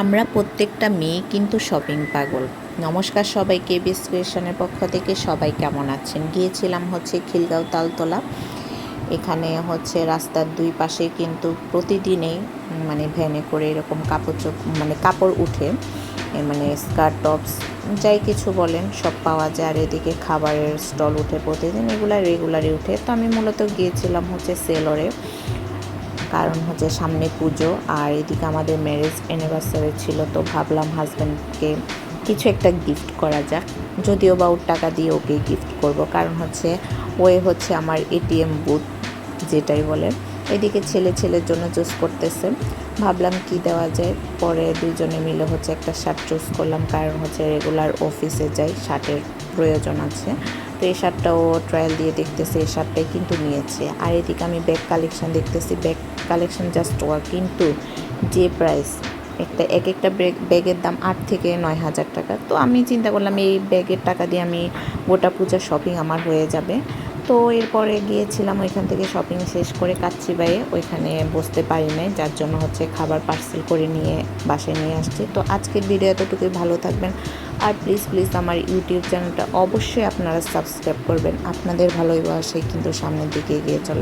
আমরা প্রত্যেকটা মেয়ে কিন্তু শপিং পাগল। নমস্কার সবাইকে বিস ক্রিয়েশনের পক্ষ থেকে সবাই কেমন আছেন? গিয়েছিলাম হচ্ছে খিলগাঁও তালতলা। এখানে হচ্ছে রাস্তার দুই পাশে কিন্তু প্রতিদিনেই মানে ভ্যানে করে এরকম কাপড় মানে কাপড় উঠে। মানে স্কার্ট, টপস, যাই কিছু বলেন, সব পাওয়া যায়। আর এদিকে খাবারের স্টল উঠে প্রতিদিন এগুলা রেগুলারই উঠে। তো আমি মূলত গিয়েছিলাম হচ্ছে সেলরে। কারণ হচ্ছে সামনে পুজো আর এদিকে আমাদের ম্যারেজ অ্যানিভার্সারি ছিল, তো ভাবলাম হাজব্যান্ডকে কিছু একটা গিফট করা যাক। যদিও বা ওর টাকা দিয়ে ওকে গিফট করব, কারণ হচ্ছে ওয়ে হচ্ছে আমার এটিএম বুথ যেটাই বলে। এদিকে ছেলে ছেলের জন্য চুজ করতেছে। ভাবলাম কি দেওয়া যায়। পরে দুজনে মিলে হচ্ছে একটা শার্ট চুজ করলাম, কারণ হচ্ছে রেগুলার অফিসে যাই শার্টের প্রয়োজন আছে। তো এই শার্টটাও ট্রায়াল দিয়ে দেখতেছি, এই শার্টটাই কিন্তু নিয়েছে। আর এদিকে আমি ব্যাগ কালেকশান দেখতেছি ব্যাগ কালেকশন জাস্ট ওয়ার কিন্তু যে প্রাইস একটা, এক একটা ব্যাগ ব্যাগের দাম আট থেকে নয় হাজার টাকা। তো আমি চিন্তা করলাম, এই ব্যাগের টাকা দিয়ে আমি গোটা পূজার শপিং আমার হয়ে যাবে। তো এরপরে গিয়েছিলাম ওইখান থেকে শপিং শেষ করে কাচ্চিবাইয়ে ওইখানে বসতে পারি নাই, যার জন্য হচ্ছে খাবার পার্সেল করে নিয়ে বাসায় নিয়ে আসছি। তো আজকের ভিডিও এতটুকুই, ভালো থাকবেন। আর প্লিজ প্লিজ আমার ইউটিউব চ্যানেলটা অবশ্যই আপনারা সাবস্ক্রাইব করবেন। আপনাদের ভালোবাসায় কিন্তু সামনের দিকে এগিয়ে চলা।